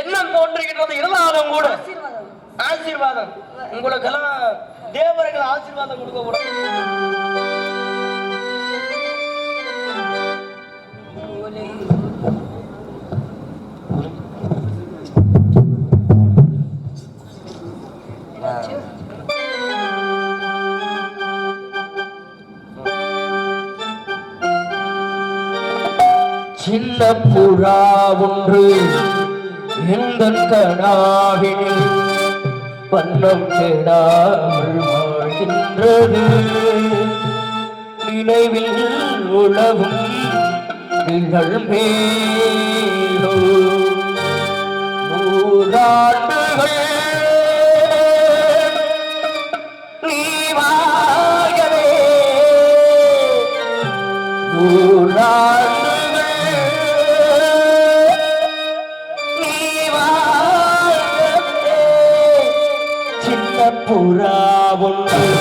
எண்ணம் தோன்றுகின்றது? இருந்தாலும் கூட ஆசீர்வாதம். உங்களுக்கெல்லாம் தேவர்கள் ஆசீர்வாதம் கொடுக்க கூட சின்ன புறா ஒன்று இந்த கடாவில் பண்ணம் தேடாமல் வாழ்கின்றது. நினைவில் உழவும் நூறாண்டுகள் நீ வாழவே சின்ன புறா ஒன்று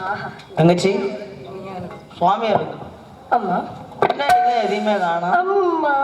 ஆஹா தங்கச்சி? சுவாமியா இருக்கு. அம்மா. என்ன இது எதையுமே காணோம். அம்மா.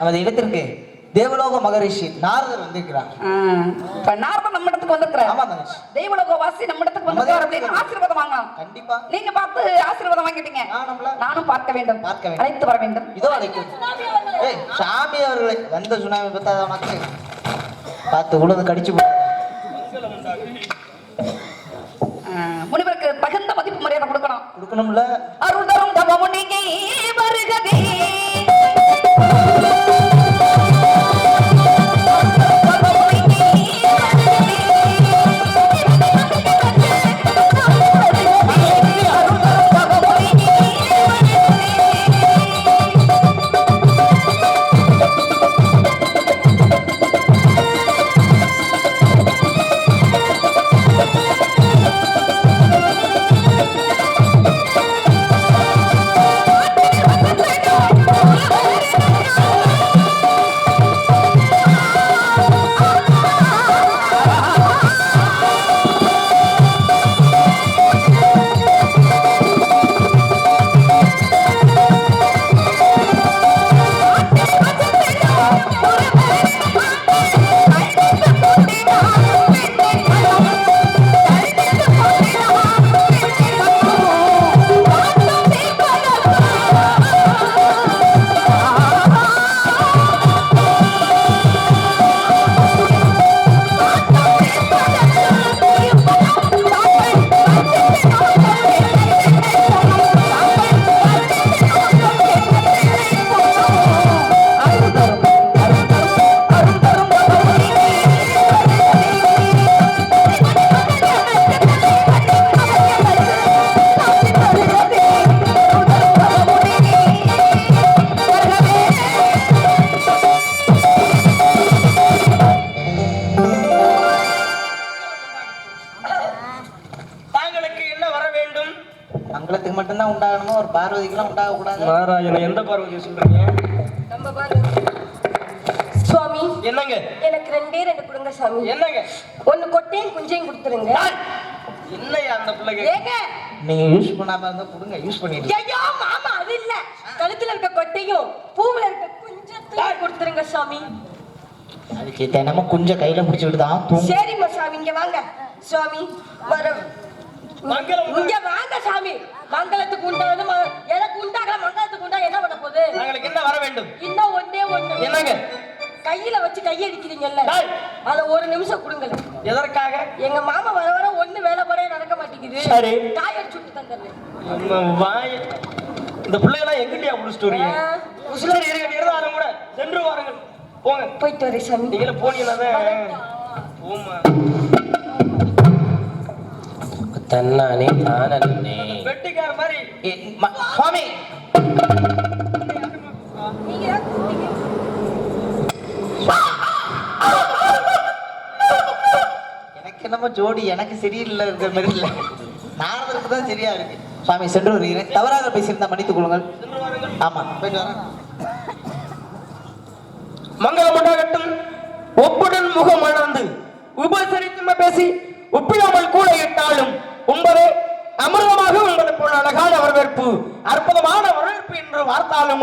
நமது இடத்திற்கு தேவலோக மகரிஷி நாரதர் வந்திருக்கிறார். இப்ப நாரதன் நம்ம இடத்துக்கு வந்திருக்கிறார். ஆமா தங்கச்சி. தெய்வலோக வாசி நம்ம இடத்துக்கு வந்திருக்கார் அப்படின்னு ஆசீர்வாதம் வாங்க கண்டிப்பா. நீங்க பார்த்து ஆசீர்வாதம் வாங்கிட்டீங்க. நானும் பார்க்க வேண்டும். பார்க்க வேண்டும். அழைத்து வர வேண்டும். இதோ அழைக்கும் ஏய் சாமி அவர்களே வந்த சுனாமி பார்த்தா உனக்கு பார்த்து உழுது கடிச்சு முனிவருக்கு தகுந்த மதிப்பு மரியாதை கொடுக்கணும். கொடுக்கணும்ல. அருள் தரும் தவமுனிகை வருகவே. Thank you. மங்களத்துக்கு மட்டும்தான் உண்டாகணுமா? ஒரு பார்வதிக்கெல்லாம் உண்டாக கூடாது நாராயண எந்த பார்வதி சொல்றீங்க? நம்ம பாரு சுவாமி என்னங்க? எனக்கு ரெண்டே ரெண்டு கொடுங்க சாமி என்னங்க? ஒண்ணு கொட்டையும் குஞ்சையும் கொடுத்துருங்க? என்னையா அந்த பிள்ளைங்க? ஏங்க? நீங்க யூஸ் பண்ணாம இருந்தா கொடுங்க யூஸ் பண்ணிட்டு ஐயோ மாமா அது இல்ல. கழுத்துல இருக்க கொட்டையும் பூவுல இருக்க குஞ்சத்தையும் கொடுத்துருங்க சாமி அதுக்கு தினமும் குஞ்ச கையில பிடிச்சிட்டு தான் சரிம்மா சாமி இங்க வாங்க. சுவாமி வர இங்க வாங்க சாமி. மங்களத்துக்கு உண்டாவது ம- எனக்கு உண்டாகல மங்களத்துக்கு உண்டா என்ன பண்ண போகுது? தாங்களுக்கு என்ன வர வேண்டும்? இன்னும் ஒண்ணே ஒண்ணு. என்னங்க? கையில வச்சு கையடிக்கிறீங்கல்ல. அத ஒரு நிமிஷம் கொடுங்களேன். எதற்காக? எங்க மாமா வர வர ஒண்ணு வேலைப்படையே நடக்க மாட்டேங்குது. சரி. காயடிச்சு சுட்டு தந்துடுறேன். வாய் இந்த பிள்ளைகளாம் எங்கிட்டயா புடிச்சிட்டு வரீங்க சரி இருங்க இருந்தாலும் கூட. சென்று வாருங்கள். போங்க. போயிட்டு வரேன் சாமி. போனீங்கன்னா போமா தன்னானே தானே வெட்டிக்கார மாதிரி சுவாமி. எனக்கு என்னமோ ஜோடி எனக்கு சரியில்லை இருக்கிற மாதிரி இல்லை. நாரதருக்கு தான் சரியா இருக்கு. சுவாமி சென்று வருகிறேன். தவறாக பேசியிருந்தா மன்னித்துக் கொள்ளுங்கள். ஆமா போயிட்டு வரேன். மங்களம் உண்டாகட்டும் ஒப்புடன் முகம் மலர்ந்து உபசரித்தும பேசி ஒப்பிடாமல் கூட இட்டாலும் உண்பதே அமிர்தமாக உங்களை போல அழகான வரவேற்பு அற்புதமான வரவேற்பு என்று வார்த்தாலும்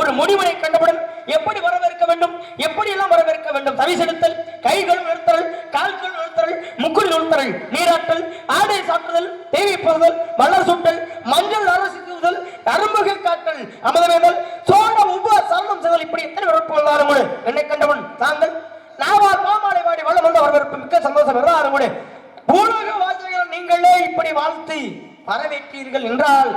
ஒரு முடிவினை கண்டவுடன் எப்படி வரவேற்க வேண்டும்? எப்படி எல்லாம் வரவேற்க வேண்டும்? தவி செலுத்தல் கைகள் நிறுத்தல் கால்கள் நிறுத்தல் முக்குள் நிறுத்தல் நீராட்டல் ஆடை சாற்றுதல் தேவை போடுதல் மலர் சுட்டல் மஞ்சள் அரசுதல் அரும்புகை காட்டல் அமதவேதல் சோழ உப சரணம் செய்தல் இப்படி எத்தனை வரவேற்பு வந்தாலும் என்னை கண்டவன் தாங்கள் நாவார் மாமாலை வாடி வளம் வந்த வரவேற்பு மிக்க சந்தோஷம் இருந்தாலும் கூட. பூலோக வாசகர்கள் நீங்களே இப்படி வாழ்த்து வரவேற்றீர்கள் என்றால்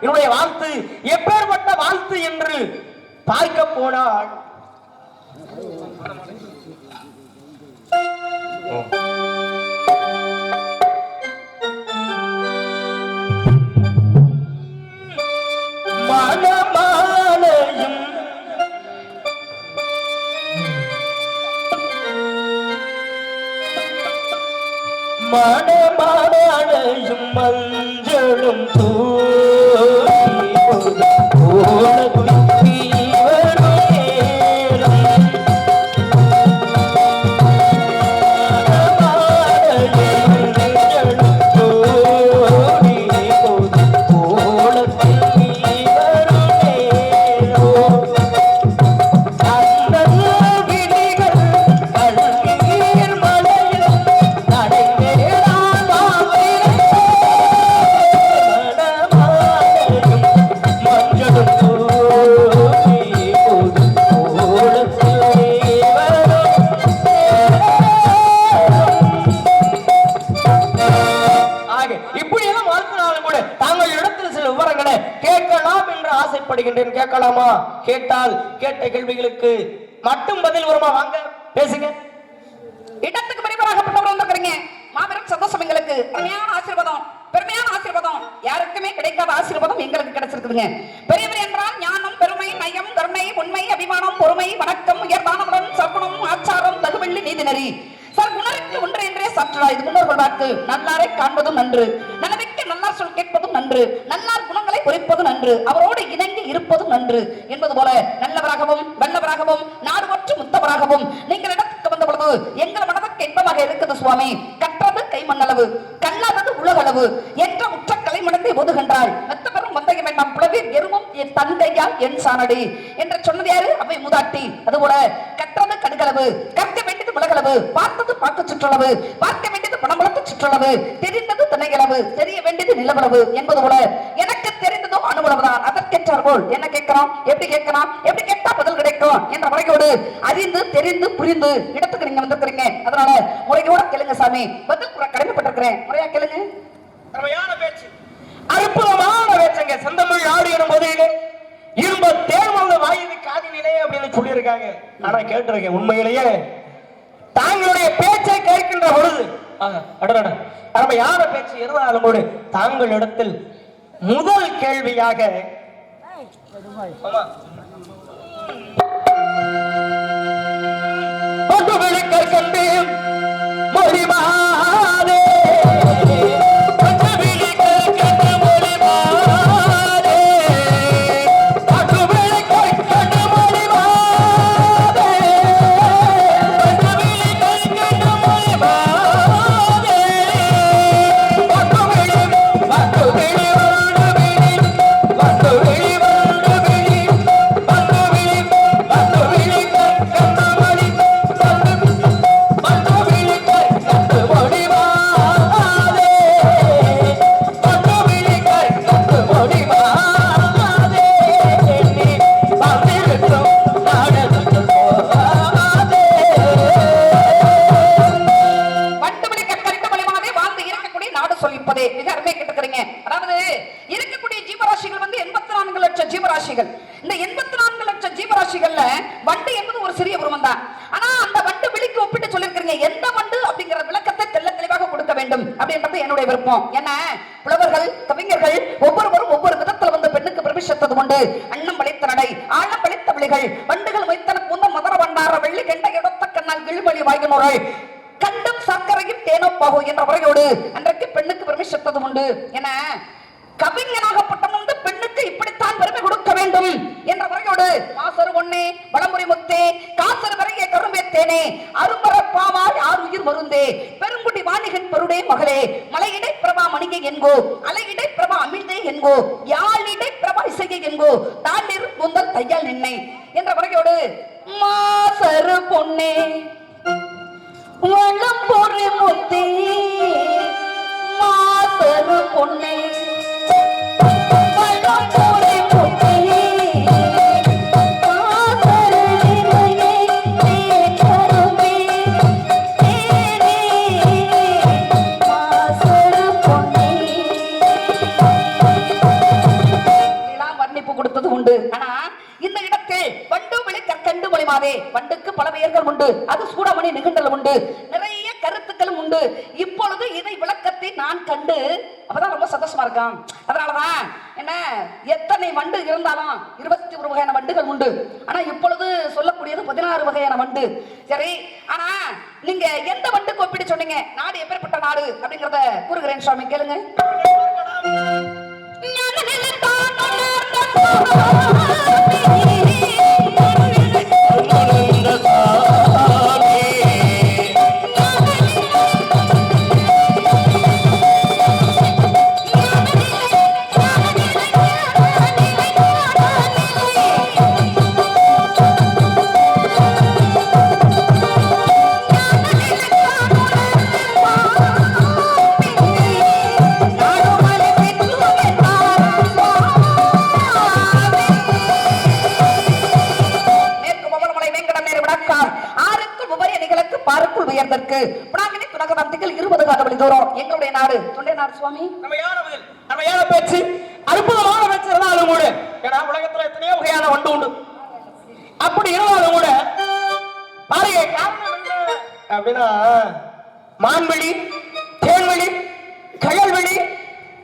என்னுடைய வாழ்த்து எப்பேற்பட்ட வாழ்த்து என்று பார்க்க போனால் மனமாலையும் மனமாலையும் மஞ்சளும் தூவி பெருமையான ஆசீர்வாதம் பெருமையான ஆசீர்வாதம். யாருக்குமே கிடைக்காத ஆசீர்வாதம் எங்களுக்கு கிடைச்சிருக்குதுங்க. பெரியவர் என்றால் ஞானம் பெருமை நயம் கருணை உண்மை அபிமானம் பொறுமை வணக்கம் உயர்தானமுடன் சகுணம் ஆச்சாரம் தகுவள்ளி நீதிநெறி. சார் உணருக்கு ஒன்று என்றே சற்றா இது முன்னோர்கள் வாக்கு. நல்லாரை காண்பதும் நன்று. நலமிக்க நல்லார் சொல் கேட்பதும் நன்று. நல்லார் குணங்களை குறிப்பதும் நன்று. அவரோடு இணங்கி இருப்பதும் நன்று. என்பது போல நல்லவராகவும் வல்லவராகவும் நாடு மற்றும் முத்தவராகவும் நீங்கள் இடத்துக்கு வந்த பொழுது எங்கள் மனதுக்கு இன்பமாக இருக்குது சுவாமி. கற்றது கைமண்ணளவு. கல்லாதது என்ற உற்ற கலை மனத்தை ஒதுகின்றாள் மெத்த பெரும் வந்தக வேண்டாம் புலவீர் எருமும் என் தந்தையா என் சானடி. என்று சொன்னது யாரு? அவை மூதாட்டி. அதுபோல கற்றது கடுகளவு. கற்க வேண்டியது உலகளவு. பார்த்தது பார்க்க சுற்றளவு. பார்க்க வேண்டியது பணமளத்து சுற்றளவு. தெரிந்தது திணைகளவு தெரிய வேண்டியது நிலவளவு என்பது போல எனக்கு தெரிந்ததோ அனுபவம்தான் அதற்கேற்றார் போல் என்ன கேட்கிறோம் எப்படி கேட்கலாம் எப்படி கேட்டா பதில் கிடைக்கும்? என்ற முறையோடு அறிந்து தெரிந்து புரிந்து இடத்துக்கு நீங்க வந்திருக்கிறீங்க. அதனால முறையோட கேளுங்க சாமி. பதில் கூற கடமைப்பட்டிருக்கிறேன். முறையா கேளுங்க. அருமையான பேச்சு. அற்புதமான பேச்சுங்க. செந்தமிழ் ஆடு எனும் போதிலே இரும்ப தேர்மல்ல வாயுது காதினிலே அப்படின்னு சொல்லியிருக்காங்க. ஆனா கேட்டிருக்கேன் உண்மையிலேயே. தாங்களுடைய பேச்சை கேட்கின்ற பொழுது அடடட, அருமையான பேச்சு. இருந்தாலும் கூட தாங்கள் இடத்தில் முதல் கேள்வியாக ஆமா. வளமுறை முத்தே காசர் வரைய கரும்பே தேனே ஆறு உயிர் மருந்தே. பெருங்குடி வாணிகன் பெருடே மகளே மலையிடை பிரபா மணிகை என்கோ அலையிடை பிரபா அமிழ்தே என்கோ யாழிடை பிரபா இசையை என்கோ தாண்டிரு முந்தல் தையால் நின்னை. என்ற வரையோடு இருக்கும் அதனாலதான் என்ன? எத்தனை வண்டு இருந்தாலும் இருபத்தி ஒரு வகையான வண்டுகள் உண்டு. ஆனா இப்பொழுது சொல்லக்கூடியது பதினாறு வகையான வண்டு. சரி ஆனா நீங்க எந்த வண்டுக்கு ஒப்பிட்டு சொன்னீங்க? நாடு எப்பேற்பட்ட நாடு அப்படிங்கறத கூறுகிறேன் சுவாமி. கேளுங்க. அப்படின்னா மான்வெளி தேன்வெளி கயல்வெளி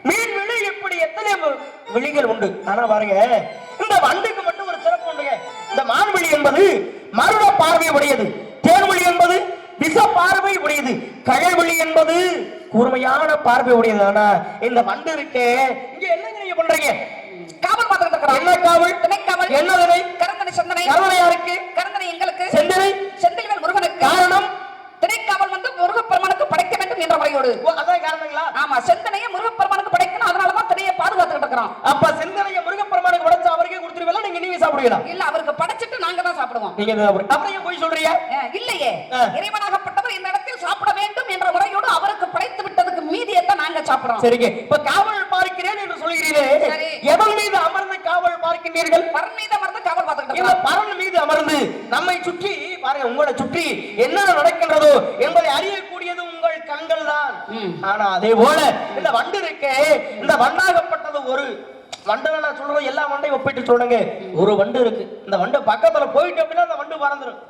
மீன்வெளி இப்படி எத்தனை வெளிகள் உண்டு? ஆனா பாருங்க இந்த வண்டுக்கு மட்டும் ஒரு சிறப்பு உண்டுங்க. இந்த மான்வெளி என்பது மருட பார்வை உடையது தேன்வெளி என்பது விச பார்வை உடையது கயல்வெளி என்பது கூர்மையான பார்வை உடையது ஆனா இந்த வண்டு இருக்கே இங்க என்னங்க நீங்க பண்றீங்க? காவல் பார்த்துக்கிட்டு என்ன காவல்? திணைக்காவல் என்ன திணை கருந்தனை சந்தனை. கருணை யாருக்கு? கருந்தனை எங்களுக்கு. செந்தனை செந்தில்வேல் முருகனுக்கு. காரணம் திணைக்காவல் வந்து முருகப்பெருமானுக்கு படைக்க வேண்டும் என்ற முறையோடு. அதான் காரணங்களா? ஆமா செந்தனையை முருகப்பெருமானுக்கு படைக்கணும் அதனாலதான் திணையை பாதுகாத்துக்கிட்டு இருக்கிறோம். அப்ப சிந்தனைய முருகப்பெருமானுக்கு உடைச்சு அவருக்கே கொடுத்துருவீங்களா நீங்க நீங்க சாப்பிடுவீங்களா? இல்ல அவருக்கு படைச்சிட்டு நாங்க தான் சாப்பிடுவோம். நீங்க அப்புறம் போய் சொல்றீங்க? இல்லையே. இறைவனாகப்பட்டவர் இந்த இடத்தில் சாப்பிட வேண்டும் என்ற முறையோடு அவருக்கு படைத்து விட்டதுக்கு மீதியத்தான் நாங்க சாப்பிடுறோம். சரிங்க. இப்ப காவல் பார்க்கிறேன் என்று சொல்கிறீர்களே. எவன் மீது காவல் பார்க்கின்றீர்கள் பரன் மீது அமர்ந்து காவல் பார்த்துக்கிட்டு பரன் மீது அமர்ந்து நம்மை சுற்றி பாருங்க உங்களை சுற்றி என்ன நடக்கின்றதோ என்பதை அறியக்கூடியது உங்கள் கண்கள் தான். ஆனா அதே போல இந்த வண்டு இருக்கே இந்த வண்டாகப்பட்டது ஒரு வண்டு நான் சொல்றது எல்லா வண்டையும் ஒப்பிட்டு சொல்லுங்க. ஒரு வண்டு இருக்கு. இந்த வண்டு பக்கத்துல போயிட்டு அப்படின்னா அந்த வண்டு பறந்துடும்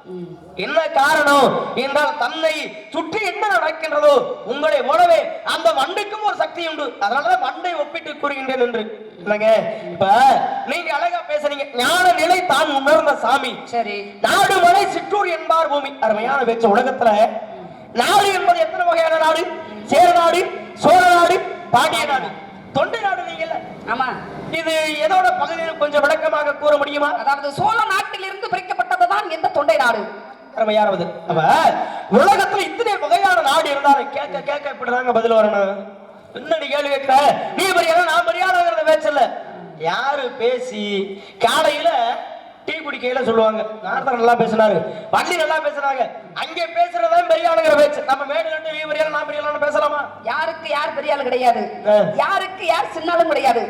என்ன காரணம்? என்றால் தன்னை சுற்றி என்ன நடக்கின்றதோ உங்களை போலவே அந்த வண்டுக்கும் ஒரு சக்தி உண்டு. அதனாலதான் வண்டை ஒப்பிட்டு கூறுகின்றேன் என்று. இல்லைங்க இப்ப நீங்க அழகா பேசுறீங்க. ஞான நிலை தான் உணர்ந்த சாமி. சரி. நாடு மலை சிற்றூர் என்பார் பூமி. அருமையான பேச்சு. உலகத்துல நாடு என்பது எத்தனை வகையான நாடு? சேர நாடு சோழ நாடு பாண்டிய நாடு. தொண்டை நாடு நீங்கல்ல ஆமா. இது எதோட பகுதியில் கொஞ்சம் விளக்கமாக கூற முடியுமா? அதாவது சோழ நாட்டிலிருந்து பிரிக்கப்பட்டதுதான் இந்த தொண்டை நாடு. அருமையானது அவ உலகத்துல இத்தனை வகையான நாடு இருந்தாலும் கேட்க கேட்க இப்படிதாங்க பதில் வரணும். என்ன நீ கேள்வி கேட்கிற நீ பெரியாத நான் பெரியாதங்கிறத பேச்சல யாரு பேசி காலையில டீ குடிக்கையில சொல்லுவாங்க. நாரதர் நல்லா பேசினாரு. வள்ளி நல்லா பேசுனாங்க. அங்கே பேசுறதான் பெரியாளுங்கிற பேச்சு. நம்ம மேடு கண்டு நீ பெரியாள் நான் பெரியாள் பேசலாமா? யாருக்கு யார் பெரிய ஆள் கிடையாது. யாருக்கு யார் சின்ன ஆளும் கிடையாது.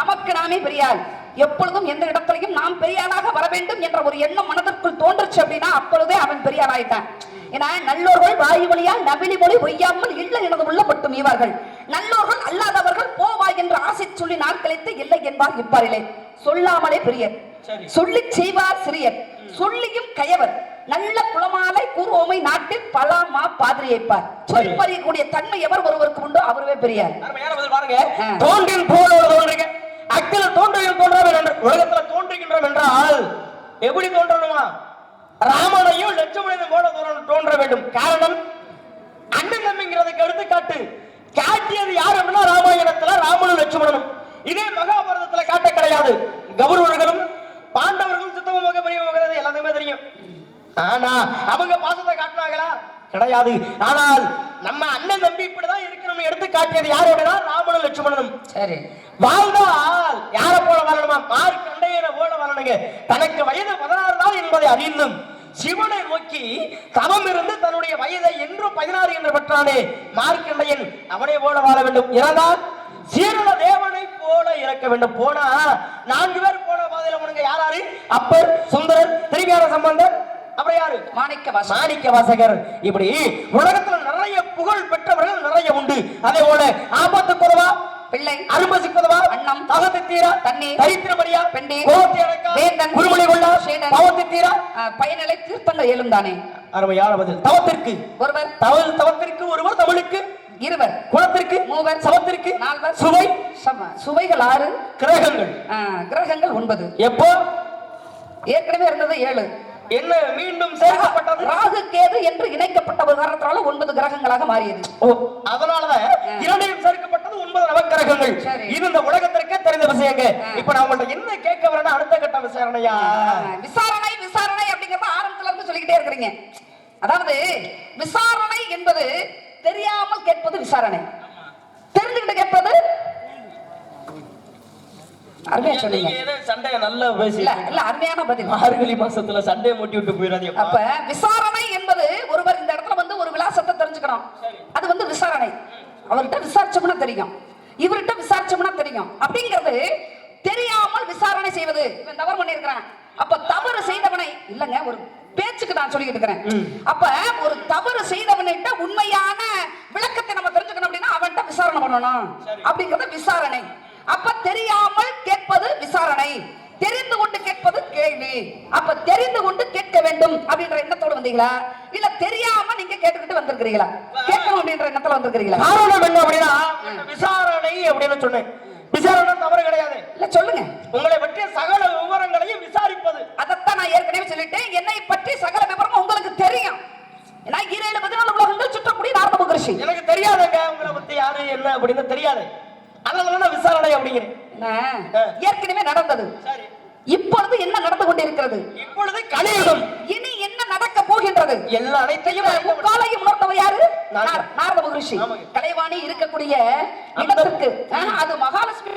நமக்கு நாமே பெரிய ஆள். எப்பொழுதும் எந்த இடத்திலையும் நாம் பெரிய ஆளாக வர வேண்டும் என்ற ஒரு எண்ணம் மனதிற்குள் தோன்றுச்சு அப்படின்னா அப்பொழுதே அவன் பெரிய ஆளாயிட்டான். ஏன்னா நல்லோர்கள் வாயு வழியால் நவிலி மொழி பொய்யாமல் இல்லை எனது உள்ள மட்டும் ஈவார்கள் நல்லோர்கள் அல்லாதவர்கள் போவா என்று ஆசை சொல்லி நாள் கழித்து இல்லை என்பார் இப்பாரிலே. சொல்லாமலே பெரியர். சொல்லி செய்வார் சிறியர். சொல்லியும் கயவர். நல்ல குளமாலை கூர்வோமை நாட்டில் பலாமா பாதிரியைப்பார் சொல்பறியக்கூடிய தன்மை எவர் ஒருவருக்கு உண்டோ அவருவே பெரியார். பாருங்க. ஆ. தோன்றின் போலோடு தோன்றுங்க அக்கில தோன்றியும் தோன்றவன் என்று உலகத்துல தோன்றுகின்றோம் என்றால் எப்படி தோன்றணுமா? ராமனையும் லட்சுமணனையும் போல தோன்ற- தோன்ற வேண்டும். காரணம் அண்ணன் தம்பிங்கிறதுக்கு எடுத்துக்காட்டு காட்டியது யார் அப்படின்னா ராமாயணத்துல ராமனும் லட்சுமணனும் இதே மகாபாரதத்துல காட்ட கிடையாது கௌரவர்களும் பாண்டவர்களும் சித்தவமாக பெரியவங்க எல்லாத்துக்குமே தெரியும் ஆனா அவங்க பாசத்தை காட்டுவாங்களா? கிடையாது. ஆனால் நம்ம அண்ணன் தம்பி இப்படிதான் இருக்கிறோம் எடுத்து காட்டியது யாரோடனா? ராமனும் லட்சுமணனும். சரி. வாழ்ந்தால் யார போல வாழணுமா? மாறி கண்டையனை போல வாழணுங்க. தனக்கு வயது பதினாறு தான் என்பதை அறிந்தும் சிவனை நோக்கி தவம் இருந்து தன்னுடைய வயதை என்றும் பதினாறு என்று பெற்றானே. மார்க்கண்டையன் அவனை போல வாழ வேண்டும். இறந்தால் சீரல தேவனை போல இறக்க வேண்டும். போனா நான்கு பேர் போன பாதையில உனக்கு யாராரு அப்பர் சுந்தரர் திருஞான சம்பந்தர் அப்புறம் யாரு? மாணிக்க மாணிக்க வாசகர். இப்படி உலகத்துல நிறைய புகழ் பெற்றவர்கள் நிறைய உண்டு. அதே போல ஆபத்து குறவா பிள்ளை. அரும்பசி குறவா அன்னம், தகத்து தீரா? தண்ணீர், தரித்திரமடியா பெண்டே, கோபத்தை அடக்கா? வேந்தன், குருமொழி கொள்ளா சேடன், தவத்து தீரா? பயனிலை தீர்த்தங்கள் ஏழும் தானே. அருமையான பதில்? தவத்திற்கு. ஒருவர். தவல் தவத்திற்கு ஒருவர் தமிழுக்கு. இருவர். குலத்திற்கு. மூவர். சவத்திற்கு. நால்வர். சுவை. சம. சுவைகள் ஆறு. கிரகங்கள். கிரகங்கள் ஒன்பது. எப்போ? ஏற்கனவே இருந்தது ஏழு. என்ன மீண்டும் சேர்க்கப்பட்டது? ராகு கேது என்று இணைக்கப்பட்ட ஒரு காரணத்தினால ஒன்பது கிரகங்களாக மாறியது. ஓ, அதனாலதான் இரண்டையும் சேர்க்கப்பட்டது ஒன்பது நவக்கிரகங்கள். இது இந்த உலகத்திற்கே தெரிந்த விஷயங்க. இப்ப நான் உங்கள்ட்ட என்ன கேட்க வரேன்னா அடுத்த கட்ட விசாரணையா? விசாரணை விசாரணை அப்படிங்கறத ஆரம்பத்துல இருந்து சொல்லிக்கிட்டே இருக்கிறீங்க. அதாவது விசாரணை என்பது தெரியாமல் கேட்பது விசாரணை. தெரிஞ்சுக்கிட்டு கேட்பது அருமையா சொன்னீங்க. சண்டைய நல்லா பேசி இல்ல இல்ல அருமையான பதில். மார்கழி மாசத்துல சண்டையை மூட்டி விட்டு போயிடாதீங்க. அப்ப விசாரணை என்பது ஒருவர் இந்த இடத்துல வந்து ஒரு விலாசத்தை தெரிஞ்சுக்கணும். அது வந்து விசாரணை. அவர்கிட்ட விசாரிச்சோம்னா தெரியும். இவர்கிட்ட விசாரிச்சோம்னா தெரியும். அப்படிங்கிறது தெரியாமல் விசாரணை செய்வது. இவன் தவறு பண்ணியிருக்கிறான். அப்ப தவறு செய்தவனை இல்லங்க ஒரு பேச்சுக்கு நான் சொல்லிட்டு இருக்கிறேன். அப்ப ஒரு தவறு செய்தவன்கிட்ட உண்மையான விளக்கத்தை நம்ம தெரிஞ்சுக்கணும் அப்படின்னா அவன்கிட்ட விசாரணை பண்ணணும். அப்படிங்கிறது விசாரணை. அப்ப தெரியாமல் கேட்பது விசாரணை. தெரிந்து கொண்டு கேட்பது கேள்வி. அப்ப தெரிந்து கொண்டு கேட்க வேண்டும் அப்படின்ற எண்ணத்தோடு வந்தீங்களா? இல்ல தெரியாம நீங்க கேட்டுக்கிட்டு வந்திருக்கிறீங்களா? கேட்கணும் அப்படின்ற எண்ணத்துல வந்திருக்கிறீங்களா? காரணம் என்ன அப்படின்னா விசாரணை அப்படின்னு சொன்னேன். விசாரணை தவறு கிடையாது. இல்ல சொல்லுங்க. உங்களை பற்றிய சகல விவரங்களையும் விசாரிப்பது. அதைத்தான் நான் ஏற்கனவே சொல்லிட்டேன். என்னை பற்றி சகல விவரமும் உங்களுக்கு தெரியும். ஏன்னா ஈரேழு பதினாலு உலகங்கள் சுற்றக்கூடிய மகரிஷி. எனக்கு தெரியாதுங்க உங்களை பத்தி யாரு என்ன அப்படின்னு தெரியாது. நான் விசாரணை அப்படிங்கிறேன்? ஏற்கனவே நடந்தது. இப்பொழுது என்ன நடந்து கொண்டிருக்கிறது? இப்பொழுது கலியுகம். இனி என்ன நடக்க போகின்றது? எல்லா அனைத்தையும். முக்காலையும் உணர்ந்தவர் யாரு? நாரத மகரிஷி. கலைவாணி இருக்கக்கூடிய இடத்திற்கு. அது மகாலட்சுமி